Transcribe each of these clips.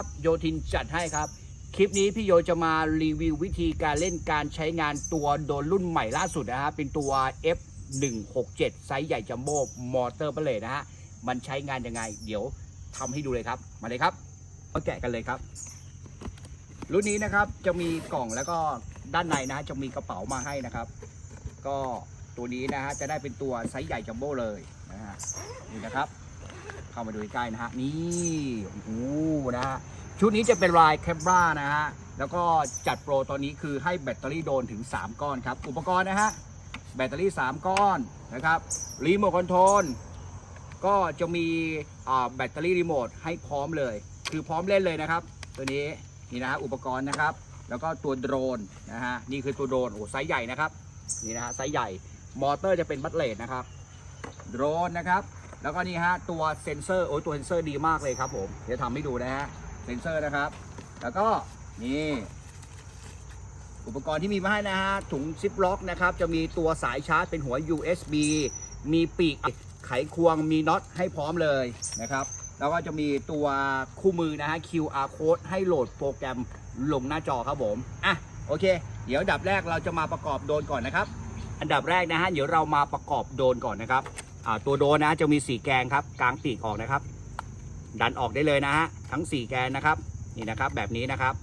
ับโยทินจัดให้ครับ คลิปนี้พี่โยจะมารีวิววิธีการเล่นการใช้งานตัวโดรนรุ่นใหม่ล่าสุดนะฮะเป็นตัว F167 ไซส์ใหญ่จัมโบ้มอเตอร์เบลเลนะฮะมันใช้งานยังไง เดี๋ยวทำให้ดูเลยครับ มาเลยครับมาแกะกันเลยครับ รุ่นนี้นะครับจะมีกล่องแล้วก็ด้านในนะฮะจะมีกระเป๋ามาให้นะครับ ก็ตัวนี้นะฮะจะได้เป็นตัวไซส์ใหญ่จัมโบ้เลยนะฮะนี่นะครับ เข้ามาดูใกล้ๆนะฮะ นี่โอ้โหนะฮะ ชุดนี้จะเป็นลายแคบรานะฮะ แล้วก็จัดโปรตอนนี้คือให้แบตเตอรี่โดนถึง 3 ก้อนครับ อุปกรณ์นะฮะ แบตเตอรี่ 3 ก้อนนะครับ รีโมทคอนโทรล ก็จะมีแบตเตอรี่รีโมทให้พร้อมเลย คือพร้อมเล่นเลยนะครับ ตัวนี้นี่นะฮะอุปกรณ์นะครับ แล้วก็ตัวโดรนนะฮะ นี่คือตัวโดรน โอ้ไซส์ใหญ่นะครับ นี่นะฮะไซส์ใหญ่ มอเตอร์จะเป็นบัตเลตนะครับ โดรนนะครับ แล้วก็นี่ฮะตัวเซ็นเซอร์โอ้ยตัวเซ็นเซอร์ดีมากเลยครับผมเดี๋ยวทำให้ดูนะฮะเซ็นเซอร์นะครับ แล้วก็นี่อุปกรณ์ที่มีมาให้นะฮะถุงซิปล็อกนะครับจะมีตัวสายชาร์จเป็นหัว USB มีปีกไขควงมีน็อตให้พร้อมเลยนะครับ แล้วก็จะมีตัวคู่มือนะฮะ QR code ให้โหลดโปรแกรมลงหน้าจอครับผมอะโอเค เดี๋ยวดับแรกเราจะมาประกอบโดนก่อนนะครับ อันดับแรกนะฮะเดี๋ยวเรามาประกอบโดนก่อนนะครับ ตัวโดนนะจะมีสีแกนครับ กลางปีกออกนะครับ ดันออกได้เลยนะฮะทั้ง4แกนนะครับนี่นะครับแบบนี้นะครับ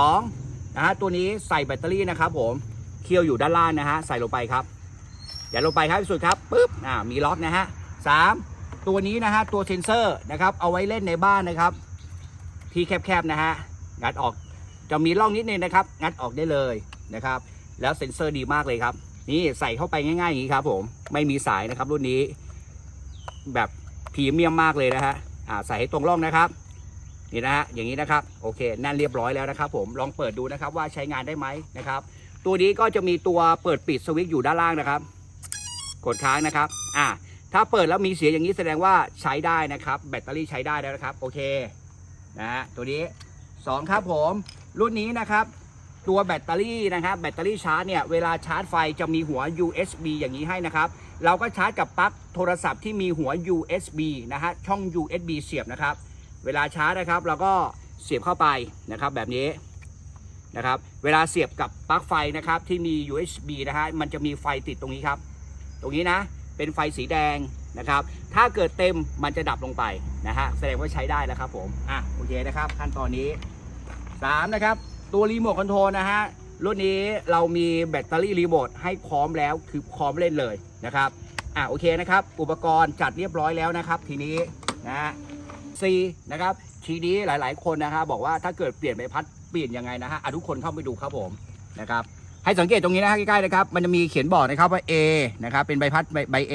2นะฮะตัวนี้ใส่แบตเตอรี่นะครับ ผมเคี่ยวอยู่ด้านล่างนะฮะใส่ลงไปครับอย่าลงไปครับที่สุดครับปุ๊บอ่ามีล็อกนะฮะสามตัวนี้นะฮะตัวเซนเซอร์นะครับเอาไว้เล่นในบ้านนะครับ ที่แคบๆนะฮะงัดออกจะมีร่องนิดนึงนะครับ งัดออกได้เลยนะครับ แล้วเซ็นเซอร์ดีมากเลยครับ นี่ใส่เข้าไปง่ายๆอย่างนี้ครับผมไม่มีสายนะครับรุ่นนี้ แบบพรีเมียมมากเลยนะฮะอ่าใส่ให้ตรงร่องนะครับนี่นะฮะอย่างนี้นะครับโอเคแน่นเรียบร้อยแล้วนะครับ ผมลองเปิดดูนะครับว่าใช้งานได้ไหมนะครับ ตัวนี้ก็จะมีตัวเปิดปิดสวิตช์อยู่ด้านล่างนะครับ กดค้างนะครับอ่าถ้าเปิดแล้วมีเสียงอย่างนี้แสดงว่าใช้ได้นะครับ แบตเตอรี่ใช้ได้แล้วนะครับ โอเคนะฮะตัวนี้สองครับผม รุ่นนี้นะครับ ตัวแบตเตอรี่นะครับแบตเตอรี่ชาร์จเนี่ยเวลาชาร์จไฟจะมีหัว USB อย่างนี้ให้นะครับ เราก็ชาร์จกับปลั๊กโทรศัพท์ที่มีหัว USB นะฮะช่อง USB เสียบนะครับ เวลาชาร์จนะครับ เราก็เสียบเข้าไปนะครับแบบนี้นะครับ เวลาเสียบกับปลั๊กไฟนะครับที่มี USB นะฮะมันจะมีไฟติดตรงนี้ครับ ตรงนี้นะเป็นไฟสีแดงนะครับ ถ้าเกิดเต็มมันจะดับลงไปนะฮะแสดงว่าใช้ได้แล้วครับผมอะโอเคนะครับ ขั้นตอนนี้3นะครับ ตัวรีโมทคอนโทรลนะฮะ รุ่นนี้เรามีแบตเตอรี่รีโมทให้พร้อมแล้วคือพร้อมเล่นเลยนะครับ อะโอเคนะครับ อุปกรณ์จัดเรียบร้อยแล้วนะครับ ทีนี้นะฮะ C นะครับทีนี้หลาย ๆ คนนะฮะบอกว่าถ้าเกิดเปลี่ยนใบพัดเปลี่ยนยังไงนะฮะอะทุกคนเข้าไปดูครับผมนะครับให้สังเกตตรงนี้นะฮะใกล้ๆนะครับมันจะมีเขียนบอกนะครับว่า A นะครับเป็นใบพัดใบใบ A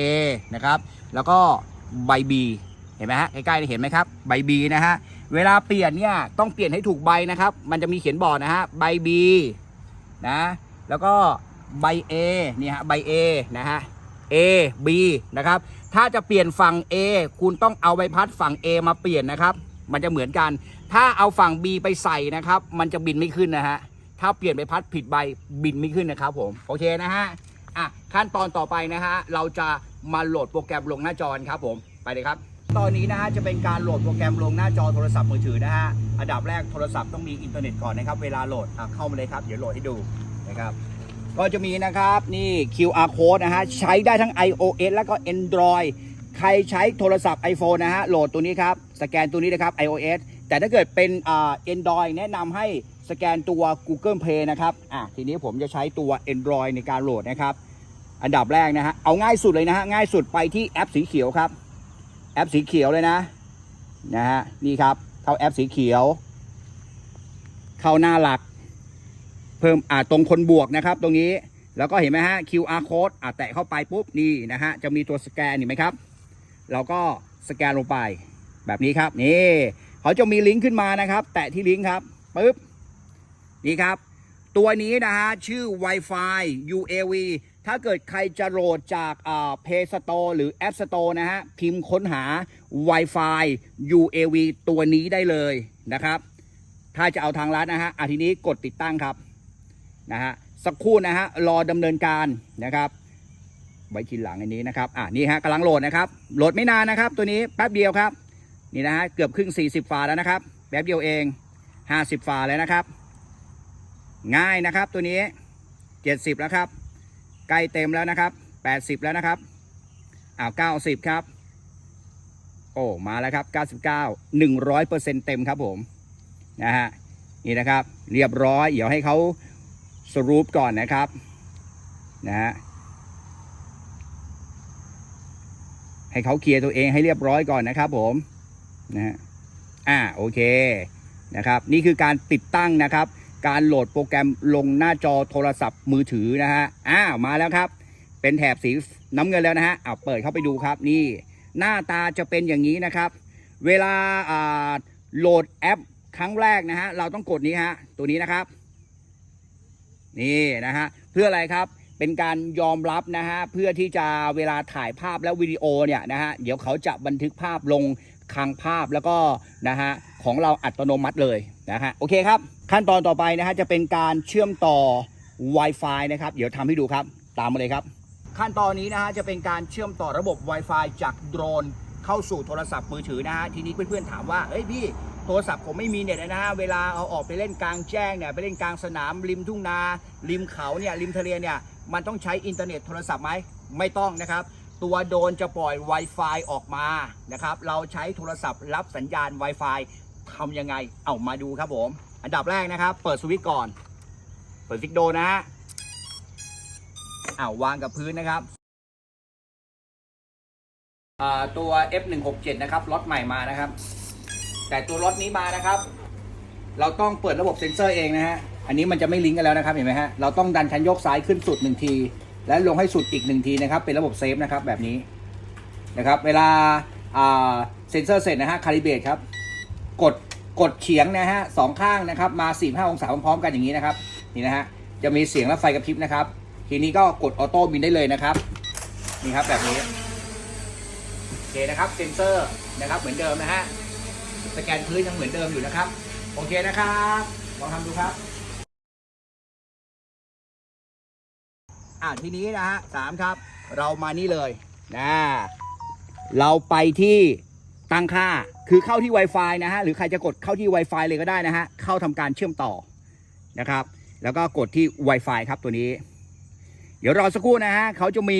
นะครับแล้วก็ใบ B เห็นไหมฮะใกล้ๆเห็นไหมครับใบ B นะฮะ เวลาเปลี่ยนเนี่ยต้องเปลี่ยนให้ถูกใบนะครับ มันจะมีเขียนบอกนะฮะใบ B นะแล้วก็ใบ A นี่ฮะใบ A นะฮะ A B นะครับถ้าจะเปลี่ยนฝั่ง A คุณต้องเอาใบพัดฝั่ง A มาเปลี่ยนนะครับ มันจะเหมือนกัน ถ้าเอาฝั่ง B ไปใส่นะครับ มันจะบินไม่ขึ้นนะฮะถ้าเปลี่ยนใบพัดผิดใบบินไม่ขึ้นนะครับผมโอเคนะฮะอะขั้นตอนต่อไปนะฮะเราจะมาโหลดโปรแกรมลงหน้าจอครับผมไปเลยครับ ตอนนี้นะฮะจะเป็นการโหลดโปรแกรมลงหน้าจอโทรศัพท์มือถือนะฮะอันดับแรกโทรศัพท์ต้องมีอินเทอร์เน็ตก่อนนะครับ เวลาโหลดเข้ามาเลยครับ เดี๋ยวโหลดให้ดูนะครับก็จะมีนะครับนี่ QR code นะฮะใช้ได้ทั้ง iOS แล้วก็ Android ใครใช้โทรศัพท์ iPhone นะฮะโหลดตัวนี้ครับ สแกนตัวนี้นะครับ iOS แต่ถ้าเกิดเป็นอ่า Android แนะนำให้สแกนตัว Google Play นะครับอะทีนี้ผมจะใช้ตัว Android ในการโหลดนะครับ อันดับแรกนะฮะเอาง่ายสุดเลยนะฮะง่ายสุดไปที่แอปสีเขียวครับ แอปสีเขียวเลยนะนะฮะนี่ครับเข้าแอปสีเขียว เข้าหน้าหลัก เพิ่มอ่าตรงคนบวกนะครับ ตรงนี้แล้วก็เห็นไหมฮะ QR code อ่าแตะเข้าไปปุ๊บนี่นะฮะจะมีตัวสแกนเห็นไหมครับเราก็สแกนลงไปแบบนี้ครับนี่เขาจะมีลิงก์ขึ้นมานะครับ แตะที่ลิงก์ครับปึ๊บนี่ครับ ตัวนี้นะฮะชื่อ Wi-Fi UAV ถ้าเกิดใครจะโหลดจากอ่า Play Store หรือ App Store นะฮะ พิมพ์ค้นหา Wi-Fi UAV ตัวนี้ได้เลยนะครับ ถ้าจะเอาทางลัดนะฮะอาทีนี้กดติดตั้งครับนะฮะสักครู่นะฮะรอดำเนินการนะครับไว้ทีหลังอันนี้นะครับ อ่านี่ฮะกำลังโหลดนะครับ โหลดไม่นานนะครับ ตัวนี้แป๊บเดียวครับ นี่นะฮะเกือบครึ่ง 40 ฝาแล้วนะครับ แป๊บเดียวเอง 50 ฝาเลยนะครับ ง่ายนะครับตัวนี้ 70 แล้วครับ ใกล้เต็มแล้วนะครับ 80 แล้วนะครับอ้าว90 ครับ โอ้ มาแล้วครับ 99 100%เต็มครับผม นะฮะ นี่นะครับ เรียบร้อย เดี๋ยวให้เขาสรุปก่อนนะครับ นะฮะ ให้เขาเคลียร์ตัวเองให้เรียบร้อยก่อนนะครับผม นะฮะ อ่า โอเค นะครับ นี่คือการติดตั้งนะครับ การโหลดโปรแกรมลงหน้าจอโทรศัพท์มือถือนะฮะอ้าวมาแล้วครับ เป็นแถบสีน้ำเงินแล้วนะฮะเอาเปิดเข้าไปดูครับนี่ หน้าตาจะเป็นอย่างนี้นะครับ เวลาอ่าโหลดแอปครั้งแรกนะฮะเราต้องกดนี้ฮะตัวนี้นะครับ นี่นะฮะเพื่ออะไรครับเป็นการยอมรับนะฮะเพื่อที่จะเวลาถ่ายภาพและวิดีโอเนี่ยนะฮะเดี๋ยวเขาจะบันทึกภาพลงคลังภาพแล้วก็นะฮะของเราอัตโนมัติเลยนะฮะโอเคครับ ขั้นตอนต่อไปนะฮะจะเป็นการเชื่อมต่อ Wi-Fi นะครับ เดี๋ยวทำให้ดูครับ ตามมาเลยครับ ขั้นตอนนี้นะฮะจะเป็นการเชื่อมต่อระบบ Wi-Fi จากโดรน เข้าสู่โทรศัพท์มือถือนะฮะทีนี้เพื่อนๆถามว่าเฮ้ยพี่โทรศัพท์ผมไม่มีเน็ตนะฮะเวลาเอาออกไปเล่นกลางแจ้งเนี่ยไปเล่นกลางสนามริมทุ่งนา ริมเขาเนี่ยริมทะเลเนี่ยมันต้องใช้อินเทอร์เน็ตโทรศัพท์ไหมไม่ต้องนะครับ ตัวโดรนจะปล่อย Wi-Fi ออกมานะครับ เราใช้โทรศัพท์รับสัญญาณ Wi-Fi ทำยังไง เอามาดูครับผม อันดับแรกนะครับ เปิดสวิตช์ก่อน เปิดสวิตช์โดนะฮะอ้าววางกับพื้นนะครับอ่าตัว F167 นะครับล็อตใหม่มานะครับ แต่ตัวล็อตนี้มานะครับ เราต้องเปิดระบบเซ็นเซอร์เองนะฮะอันนี้มันจะไม่ลิงก์กันแล้วนะครับเห็นไหมฮะเราต้องดันคันโยกซ้ายขึ้นสุดหนึ่งที และลงให้สุดอีกหนึ่งทีนะครับ เป็นระบบเซฟนะครับแบบนี้นะครับ เวลาอ่าเซ็นเซอร์เสร็จนะฮะคาลิเบตครับ กด กดเฉียงนะฮะสองข้างนะครับ มา4 5องศาพร้อมๆกันอย่างนี้นะครับ นี่นะฮะ จะมีเสียงและไฟกระพริบนะครับ ทีนี้ก็กดออโต้บินได้เลยนะครับ นี่ครับแบบนี้ โอเคนะครับ เซนเซอร์นะครับ เหมือนเดิมนะฮะ สแกนพื้นยังเหมือนเดิมอยู่นะครับ โอเคนะครับ ลองทำดูครับอ่าทีนี้นะฮะสามครับ เรามานี่เลยนะเราไปที่ ตั้งค่าคือเข้าที่ Wi-Fi นะฮะหรือใครจะกดเข้าที่ Wi-Fi เลยก็ได้นะฮะเข้าทำการเชื่อมต่อนะครับ แล้วก็กดที่ Wi-Fi ครับตัวนี้ เดี๋ยวรอสักครู่นะฮะเขาจะมี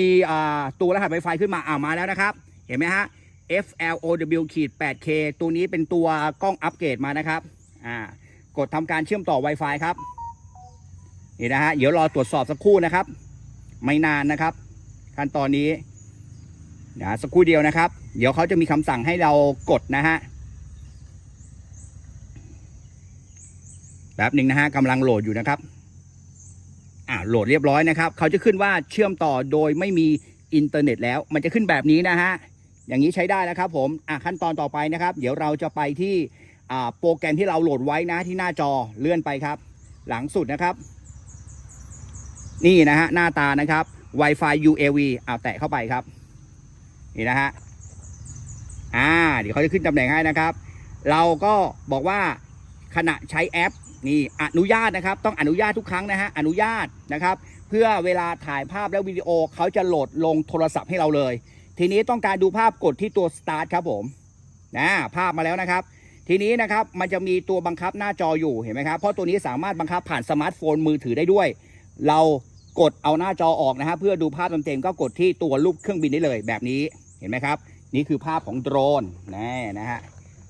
ตัวรหัส Wi-Fi ขึ้นมาอ่ามาแล้วนะครับ เห็นไหมฮะ FLOW ขีด 8K ตัวนี้เป็นตัวกล้องอัปเกรดมานะครับอ่ากดทำการเชื่อมต่อ Wi-Fi ครับนี่นะฮะเดี๋ยวรอตรวจสอบสักครู่นะครับ ไม่นานนะครับ ขั้นตอนนี้นะสักครู่เดียวนะครับ เดี๋ยวเขาจะมีคำสั่งให้เรากดนะฮะแป๊บหนึ่งนะฮะกำลังโหลดอยู่นะครับอ่าโหลดเรียบร้อยนะครับ เขาจะขึ้นว่าเชื่อมต่อโดยไม่มีอินเทอร์เน็ตแล้ว มันจะขึ้นแบบนี้นะฮะ อย่างนี้ใช้ได้แล้วครับผมอะขั้นตอนต่อไปนะครับ เดี๋ยวเราจะไปที่อ่าโปรแกรมที่เราโหลดไว้นะที่หน้าจอเลื่อนไปครับ หลังสุดนะครับ นี่นะฮะหน้าตานะครับ Wi-Fi UAV เอาแตะเข้าไปครับ นี่นะฮะ อ่าเดี๋ยวเขาจะขึ้นตำแหน่งให้นะครับ เราก็บอกว่าขณะใช้แอปนี่อนุญาตนะครับ ต้องอนุญาตทุกครั้งนะฮะอนุญาตนะครับ เพื่อเวลาถ่ายภาพและวิดีโอเขาจะโหลดลงโทรศัพท์ให้เราเลย ทีนี้ต้องการดูภาพกดที่ตัว start ครับผมนะภาพมาแล้วนะครับ ทีนี้นะครับมันจะมีตัวบังคับหน้าจออยู่เห็นไหมครับเพราะตัวนี้สามารถบังคับผ่านสมาร์ทโฟนมือถือได้ด้วย เรากดเอาหน้าจอออกนะฮะเพื่อดูภาพเต็มๆก็กดที่ตัวรูปเครื่องบินได้เลยแบบนี้เห็นไหมครับ นี่คือภาพของโดรนนะนะฮะ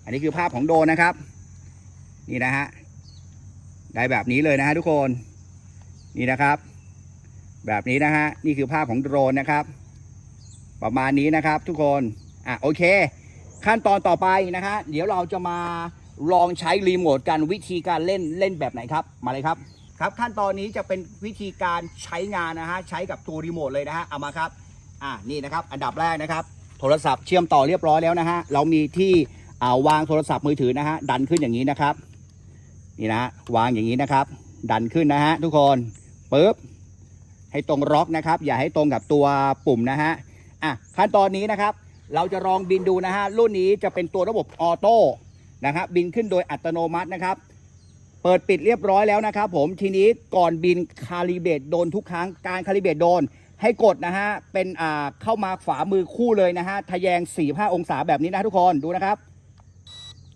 อันนี้คือภาพของโดรนนะครับ นี่นะฮะได้แบบนี้เลยนะฮะทุกคนนี่นะครับ แบบนี้นะฮะนี่คือภาพของโดรนนะครับ ประมาณนี้นะครับทุกคนอะโอเค ขั้นตอนต่อไปนะฮะเดี๋ยวเราจะมาลองใช้รีโมทกันวิธีการเล่นเล่นแบบไหนครับมาเลยครับครับขั้นตอนนี้จะเป็นวิธีการใช้งานนะฮะใช้กับตัวรีโมทเลยนะฮะเอามาครับอะนี่นะครับ อันดับแรกนะครับ โทรศัพท์เชื่อมต่อเรียบร้อยแล้วนะฮะเรามีที่อ่าวางโทรศัพท์มือถือนะฮะดันขึ้นอย่างนี้นะครับนี่นะฮะวางอย่างนี้นะครับ ดันขึ้นนะฮะทุกคนปึ๊บให้ตรงล็อกนะครับ อย่าให้ตรงกับตัวปุ่มนะฮะอะขั้นตอนนี้นะครับ เราจะลองบินดูนะฮะรุ่นนี้จะเป็นตัวระบบออโต้นะครับบินขึ้นโดยอัตโนมัตินะครับ เปิดปิดเรียบร้อยแล้วนะครับ ผมทีนี้ก่อนบินคาลิเบตโดนทุกครั้งการคาลิเบตโดน ให้กดนะฮะ เป็นอ่าเข้ามาฝามือคู่เลยนะฮะ ทะแยง 4-5 องศาแบบนี้นะทุกคนดูนะครับ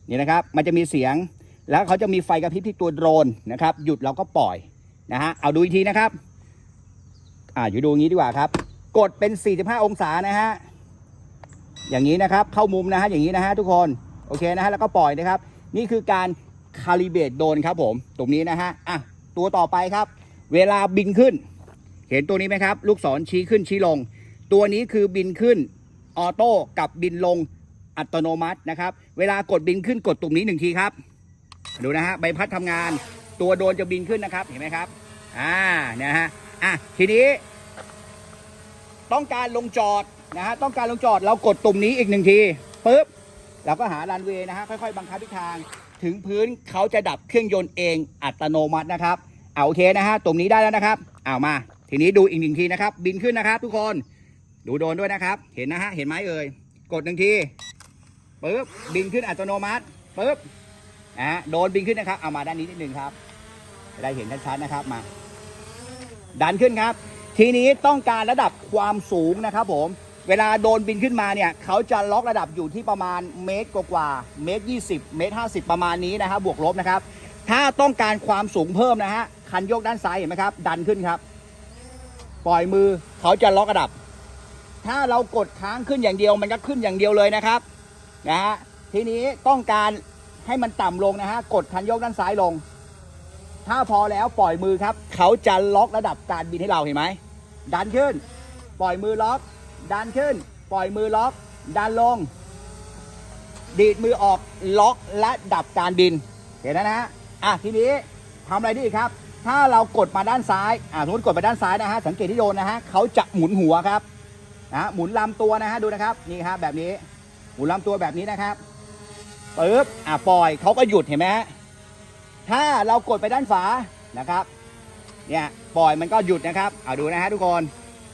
นี่นะครับ มันจะมีเสียง แล้วเขาจะมีไฟกระพริบที่ตัวโดรนนะครับ หยุดเราก็ปล่อยนะฮะ เอาดูอีกทีนะครับ อ่าอยู่ดูอย่างนี้ดีกว่าครับ กดเป็น 45 องศานะฮะ อย่างนี้นะครับ เข้ามุมนะฮะ อย่างนี้นะฮะทุกคน โอเคนะฮะ แล้วก็ปล่อยนะครับ นี่คือการคาลิเบตโดรนครับผม ตรงนี้นะฮะ อะ ตัวต่อไปครับ เวลาบินขึ้น เห็นตัวนี้ไหมครับ ลูกศรชี้ขึ้นชี้ลง ตัวนี้คือบินขึ้นออโต้กับบินลงอัตโนมัตินะครับ เวลากดบินขึ้นกดตรงนี้หนึ่งทีครับ ดูนะฮะใบพัดทำงาน ตัวโดรนจะบินขึ้นนะครับเห็นไหมครับอ่านะฮะอะทีนี้ ต้องการลงจอดนะฮะต้องการลงจอดเรากดตุ่มนี้อีกหนึ่งทีปุ๊บเราก็หารันเวย์นะฮะค่อยๆ บังคับทิศทางถึงพื้นเขาจะดับเครื่องยนต์เองอัตโนมัตินะครับ เอาโอเคนะฮะตรงนี้ได้แล้วนะครับ เอามา ทีนี้ดูอีกหนึ่งทีนะครับ บินขึ้นนะครับ ทุกคน ดูโดนด้วยนะครับ เห็นนะฮะ เห็นไหมเอ่ย กดหนึ่งทีปุ๊บ บินขึ้นอัตโนมัติปุ๊บนะฮะโดนบินขึ้นนะครับ เอามาด้านนี้นิดหนึ่งครับจะได้เห็นชัดๆนะครับมา ดันขึ้นครับ ทีนี้ต้องการระดับความสูงนะครับ ผม เวลาโดนบินขึ้นมาเนี่ย เขาจะล็อกระดับอยู่ที่ประมาณเมตรกว่าๆเมตร20 เมตร 50 ประมาณนี้นะครับ บวกลบนะครับ ถ้าต้องการความสูงเพิ่มนะฮะ คันโยกด้านซ้ายเห็นไหมครับ ดันขึ้นครับ ปล่อยมือเขาจะล็อกระดับ ถ้าเรากดค้างขึ้นอย่างเดียว มันก็ขึ้นอย่างเดียวเลยนะครับนะฮะทีนี้ต้องการให้มันต่ำลงนะฮะกดคันโยกด้านซ้ายลง ถ้าพอแล้วปล่อยมือครับ เขาจะล็อกระดับการบินให้เราเห็นไหมดันขึ้น ปล่อยมือล็อก ดันขึ้น ปล่อยมือล็อก ดันลง ดีดมือออกล็อกและดับการบิน เห็นแล้วนะฮะอะทีนี้ทำอะไรดีครับ ถ้าเรากดมาด้านซ้าย อะสมมติกดไปด้านซ้ายนะฮะ สังเกตที่โดนนะฮะเขาจะหมุนหัวครับ นะหมุนลำตัวนะฮะ ดูนะครับ นี่ครับแบบนี้ หมุนลำตัวแบบนี้นะครับปึ๊บ อะปล่อยเขาก็หยุดเห็นไหมฮะ ถ้าเรากดไปด้านฝา นะครับ เนี่ย ปล่อยมันก็หยุดนะครับ เอาดูนะฮะทุกคน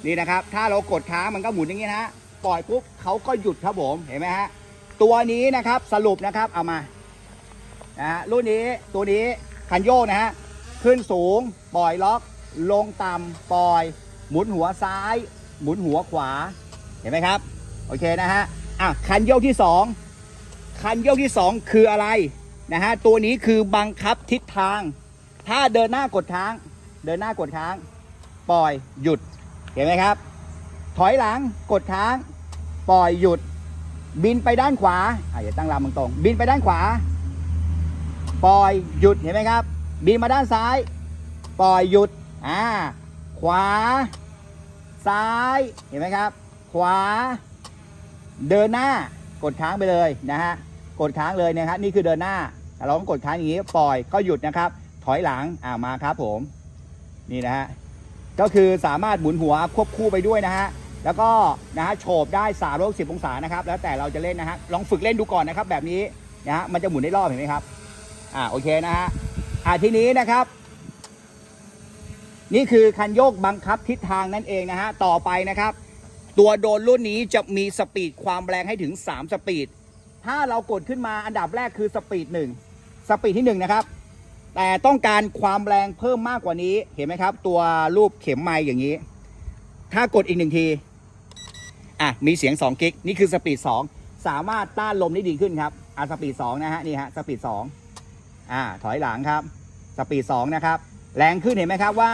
นี่นะครับ ถ้าเรากดค้างมันก็หมุนอย่างนี้นะฮะ ปล่อยปุ๊บเขาก็หยุดครับผม เห็นไหมฮะ ตัวนี้นะครับ สรุปนะครับ เอามา นะฮะ รุ่นนี้ ตัวนี้คันโยกนะฮะ ขึ้นสูง ปล่อยล็อก ลงต่ำปล่อย หมุนหัวซ้าย หมุนหัวขวา เห็นไหมครับ โอเคนะฮะ อะ คันโยกที่สองคันโยกที่สองคืออะไรนะฮะ ตัวนี้คือบังคับทิศทาง ถ้าเดินหน้ากดค้าง เดินหน้ากดค้าง ปล่อยหยุด เห็นไหมครับ ถอยหลังกดค้าง ปล่อยหยุด บินไปด้านขวาอะอย่าตั้งลำตรงๆบินไปด้านขวา ปล่อยหยุด เห็นไหมครับ บินมาด้านซ้าย ปล่อยหยุด อ่า ขวา ซ้าย เห็นไหมครับ ขวา เดินหน้า กดค้างไปเลยนะฮะ กดค้างเลยนะครับ นี่คือเดินหน้า เราต้องกดค้างอย่างนี้ ปล่อย ก็หยุดนะครับ ถอยหลัง อ่า มาครับผม นี่นะฮะ ก็คือสามารถหมุนหัวควบคู่ไปด้วยนะฮะ แล้วก็นะฮะ โฉบได้3ามร้อยสิบองศานะครับ แล้วแต่เราจะเล่นนะฮะ ลองฝึกเล่นดูก่อนนะครับ แบบนี้นะฮะ มันจะหมุนได้รอบเห็นไหมครับ อ่า โอเคนะฮะ อ่าทีนี้นะครับ นี่คือคันโยกบังคับทิศทางนั่นเองนะฮะต่อไปนะครับ ตัวโดรนรุ่นนี้จะมีสปีดความแรงให้ถึง 3 สปีด ถ้าเรากดขึ้นมาอันดับแรกคือสปีดหนึ่งสปีดที่1นะครับแต่ต้องการความแรงเพิ่มมากกว่านี้เห็นไหมครับ ตัวรูปเข็มไม้อย่างนี้ ถ้ากดอีกหนึ่งทีอะมีเสียง2กิกนี่คือสปีด2สามารถต้านลมได้ดีขึ้นครับอะสปีด2นะฮะนี่ฮะสปีด2 อ่าถอยหลังครับ สปีด2นะครับ แรงขึ้นเห็นไหมครับว่า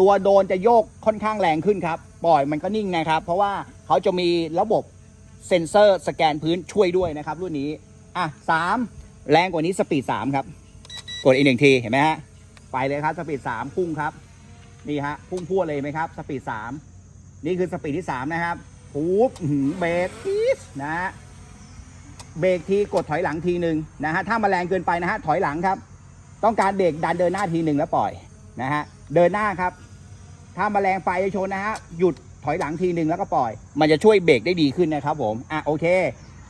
ตัวโดนจะโยกค่อนข้างแรงขึ้นครับปล่อยมันก็นิ่งนะครับ เพราะว่าเขาจะมีระบบเซ็นเซอร์สแกนพื้นช่วยด้วยนะครับ รุ่นนี้อะสามแรงกว่านี้สปีดสามครับ กดอีกหนึ่งทีเห็นไหมฮะไปเลยครับสปีดสามพุ่งครับนี่ฮะพุ่งพรวดเลยไหมครับสปีดสามนี่คือสปีดที่สามนะครับปุ๊บเบรกอีสนะฮะ เบรกทีกดถอยหลังทีหนึ่งนะฮะถ้ามาแรงเกินไปนะฮะถอยหลังครับ ต้องการเบรกดันเดินหน้าทีหนึ่งแล้วปล่อยนะฮะเดินหน้าครับ ถ้ามาแรงไฟจะชนนะฮะหยุดถอยหลังทีหนึ่งแล้วก็ปล่อย มันจะช่วยเบรกได้ดีขึ้นนะครับผมอะโอเค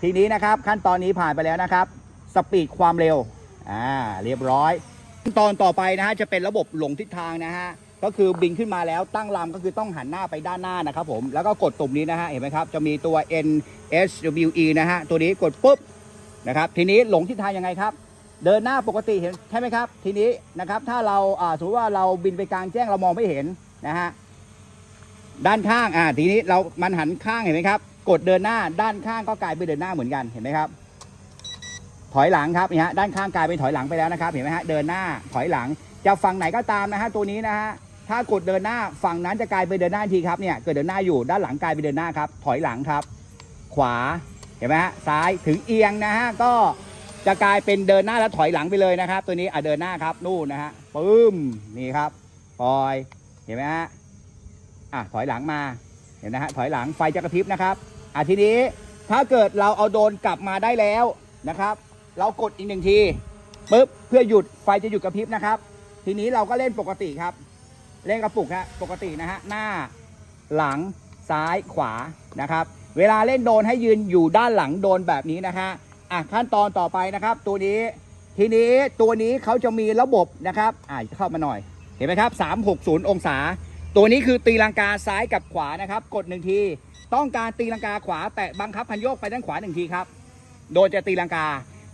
ทีนี้นะครับขั้นตอนนี้ผ่านไปแล้วนะครับสปีดความเร็วอ่าเรียบร้อยขั้นตอนต่อไปนะฮะจะเป็นระบบหลงทิศทางนะฮะ ก็คือบินขึ้นมาแล้วตั้งลำก็คือต้องหันหน้าไปด้านหน้านะครับผมแล้วก็กดตุ่มนี้นะฮะเห็นไหมครับจะมีตัว N S W E นะฮะตัวนี้กดปุ๊บนะครับทีนี้หลงทิศทางยังไงครับ เดินหน้าปกติเห็นใช่ไหมครับ ทีนี้นะครับถ้าเราสมมติว่าเราบินไปกลางแจ้งเรามองไม่เห็นนะฮะด้านข้างอ่าทีนี้เรามันหันข้างเห็นไหมครับกดเดินหน้าด้านข้างก็กลายเป็นเดินหน้าเหมือนกันเห็นไหมครับ ถอยหลังครับนี่ฮะด้านข้างกลายเป็นถอยหลังไปแล้วนะครับ เห็นไหมฮะเดินหน้าถอยหลังจะฝั่งไหนก็ตามนะฮะตัวนี้นะฮะ ถ้ากดเดินหน้าฝั่งนั้นจะกลายเป็นเดินหน้าทีครับเนี่ยเกิดเดินหน้าอยู่ด้านหลังกลายเป็นเดินหน้าครับ ถอยหลังครับ ขวาเห็นไหมฮะซ้ายถึงเอียงนะฮะก็จะกลายเป็นเดินหน้าแล้วถอยหลังไปเลยนะครับ ตัวนี้อะเดินหน้าครับนู่นนะฮะปึ้มนี่ครับปล่อยเห็นไหมฮะอะถอยหลังมาเห็นนะฮะถอยหลังไฟจะกระพริบนะครับอะทีนี้ถ้าเกิดเราเอาโดนกลับมาได้แล้วนะครับ เรากดอีกหนึ่งทีปุ๊บเพื่อหยุดไฟจะหยุดกระพริบนะครับ ทีนี้เราก็เล่นปกติครับ เล่นกระปุกฮะปกตินะฮะหน้าหลังซ้ายขวานะครับ เวลาเล่นโดนให้ยืนอยู่ด้านหลังโดนแบบนี้นะฮะอะขั้นตอนต่อไปนะครับ ตัวนี้ทีนี้ตัวนี้เขาจะมีระบบนะครับอะเข้ามาหน่อยเห็นไหมครับ 360 องศา ตัวนี้คือตีลังกาซ้ายกับขวานะครับ กดหนึ่งที ต้องการตีลังกาขวา แตะบังคับพันโยกไปด้านขวาหนึ่งทีครับ โดยจะตีลังกา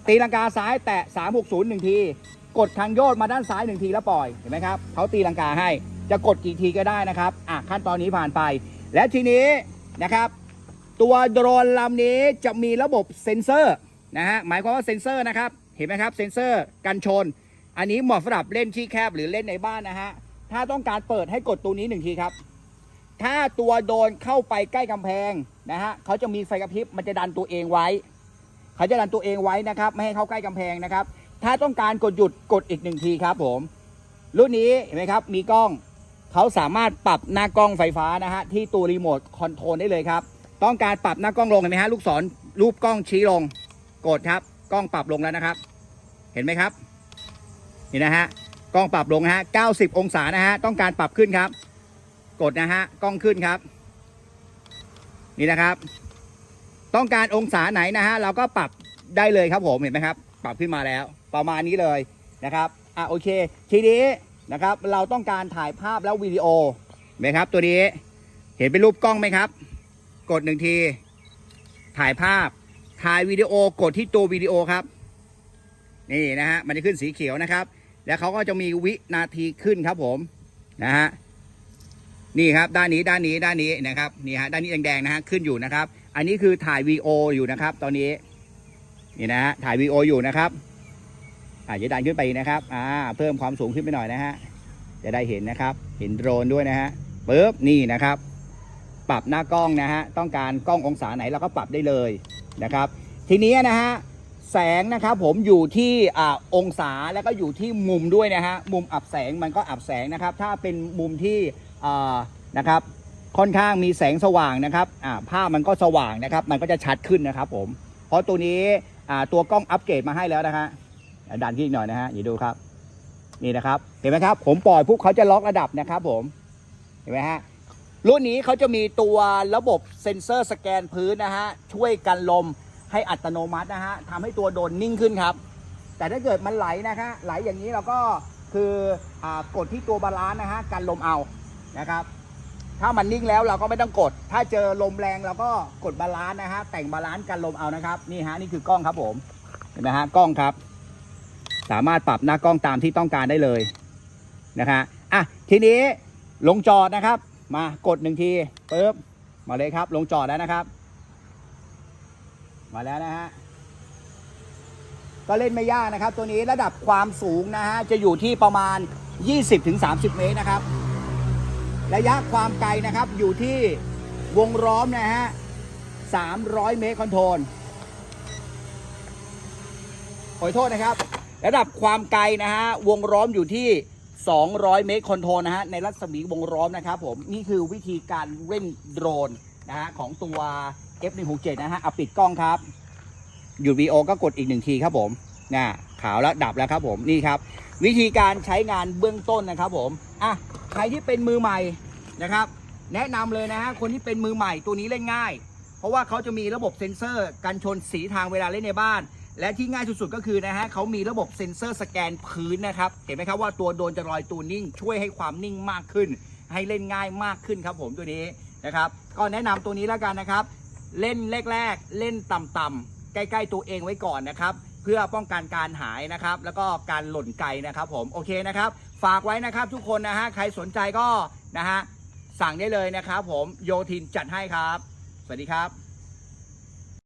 ตีลังกาซ้ายแตะ 360หนึ่งที กดทางโยกมาด้านซ้ายหนึ่งทีแล้วปล่อย เห็นไหมครับเขาตีลังกาให้ จะกดกี่ทีก็ได้นะครับอะขั้นตอนนี้ผ่านไป และทีนี้นะครับ ตัวโดรนลำนี้จะมีระบบเซ็นเซอร์นะฮะหมายความว่าเซ็นเซอร์นะครับเห็นไหมครับเซ็นเซอร์กันชน อันนี้เหมาะสำหรับเล่นที่แคบหรือเล่นในบ้านนะฮะถ้าต้องการเปิดให้กดตัวนี้หนึ่งทีครับ ถ้าตัวโดนเข้าไปใกล้กำแพงนะฮะเขาจะมีไฟกระพริบมันจะดันตัวเองไว้ เขาจะดันตัวเองไว้นะครับ ไม่ให้เข้าใกล้กำแพงนะครับ ถ้าต้องการกดหยุดกดอีกหนึ่งทีครับผม รุ่นนี้เห็นไหมครับ มีกล้อง เขาสามารถปรับหน้ากล้องไฟฟ้านะฮะที่ตัวรีโมทคอนโทรลได้เลยครับ ต้องการปรับหน้ากล้องลงเห็นไหมฮะลูกศรรูปกล้องชี้ลง กดครับ กล้องปรับลงแล้วนะครับ เห็นไหมครับ นี่นะฮะกล้องปรับลงนะฮะ 90 องศานะฮะ ต้องการปรับขึ้นครับ กดนะฮะ กล้องขึ้นครับ นี่นะครับ ต้องการองศาไหนนะฮะ เราก็ปรับได้เลยครับผม เห็นไหมครับ ปรับขึ้นมาแล้ว ประมาณนี้เลยนะครับ อะโอเค ทีนี้ นะครับ เราต้องการถ่ายภาพแล้ววิดีโอไหมครับ ตัวนี้เห็นเป็นรูปกล้องไหมครับ กดหนึ่งที ถ่ายภาพ ถ่ายวิดีโอกดที่ตัววิดีโอครับ นี่นะฮะมันจะขึ้นสีเขียวนะครับ แล้วเขาก็จะมีวินาทีขึ้นครับผมนะฮะนี่ครับด้านนี้ด้านนี้ด้านนี้นะครับนี่ฮะด้านนี้แดงๆนะฮะขึ้นอยู่นะครับ อันนี้คือถ่ายวีโออยู่นะครับ ตอนนี้นี่นะฮะถ่ายวีโออยู่นะครับ อ่าจะดันขึ้นไปนะครับอ่าเพิ่มความสูงขึ้นไปหน่อยนะฮะจะได้เห็นนะครับ เห็นโดรนด้วยนะฮะปึ๊บนี่นะครับ ปรับหน้ากล้องนะฮะต้องการกล้ององศาไหนเราก็ปรับได้เลยนะครับ ทีนี้นะฮะแสงนะครับผมอยู่ที่อ่าองศาแล้วก็อยู่ที่มุมด้วยนะฮะมุมอับแสงมันก็อับแสงนะครับ ถ้าเป็นมุมที่อ่านะครับค่อนข้างมีแสงสว่างนะครับอ่าภาพมันก็สว่างนะครับ มันก็จะชัดขึ้นนะครับผมเพราะตัวนี้อ่าตัวกล้องอัปเกรดมาให้แล้วนะฮะ ดันขึ้นอีกหน่อยนะฮะอย่าดูครับ นี่นะครับ เห็นไหมครับ ผมปล่อยปุ๊บเขาจะล็อกระดับนะครับ ผม เห็นไหมฮะ รุ่นนี้เขาจะมีตัวระบบเซ็นเซอร์สแกนพื้นนะฮะ ช่วยกันลมให้อัตโนมัตินะฮะทำให้ตัวโดนนิ่งขึ้นครับ แต่ถ้าเกิดมันไหลนะคะไหลอย่างนี้เราก็คืออกดที่ตัวบาลานซ์นะฮะกันลมเอานะครับ ถ้ามันนิ่งแล้วเราก็ไม่ต้องกด ถ้าเจอลมแรงเราก็กดบาลานซ์นะฮะแต่งบาลานซ์กันลมเอานะครับ นี่ฮะนี่คือกล้องครับผมเห็นไหมฮะกล้องครับ สามารถปรับหน้ากล้องตามที่ต้องการได้เลยนะคะอะทีนี้ลงจอดนะครับ มากดหนึ่งทีปึ๊บมาเลยครับ ลงจอดแล้วนะครับ มาแล้วนะฮะก็เล่นไม่ยากนะครับ ตัวนี้ระดับความสูงนะฮะจะอยู่ที่ประมาณ 20-30 เมตรนะครับ ระยะความไกลนะครับอยู่ที่วงล้อมนะฮะ 300 เมตรคอนโทรลขอโทษนะครับ ระดับความไกลนะฮะวงล้อมอยู่ที่ 200 เมตรคอนโทรลนะฮะในรัศมีวงล้อมนะครับผมนี่คือวิธีการเล่นโดรนนะฮะของตัว F167 นะฮะเอาปิดกล้องครับหยุดวีโอก็กดอีกหนึ่งทีครับผมนะขาวแล้วดับแล้วครับผมนี่ครับ วิธีการใช้งานเบื้องต้นนะครับผมอะใครที่เป็นมือใหม่นะครับ แนะนำเลยนะฮะคนที่เป็นมือใหม่ตัวนี้เล่นง่าย เพราะว่าเขาจะมีระบบเซ็นเซอร์กันชนสีทางเวลาเล่นในบ้าน และที่ง่ายสุดๆก็คือนะฮะเขามีระบบเซ็นเซอร์สแกนพื้นนะครับ เห็นไหมครับว่าตัวโดนจะลอยตัวนิ่ง ช่วยให้ความนิ่งมากขึ้น ให้เล่นง่ายมากขึ้นครับผมตัวนี้นะครับ ก็แนะนำตัวนี้แล้วกันนะครับ เล่นแรกๆ เล่นต่ำๆใกล้ๆตัวเองไว้ก่อนนะครับเพื่อป้องกันการหายนะครับ แล้วก็การหล่นไกลนะครับผมโอเคนะครับ ฝากไว้นะครับทุกคนนะฮะใครสนใจก็นะฮะสั่งได้เลยนะครับผมโยทินจัดให้ครับ สวัสดีครับ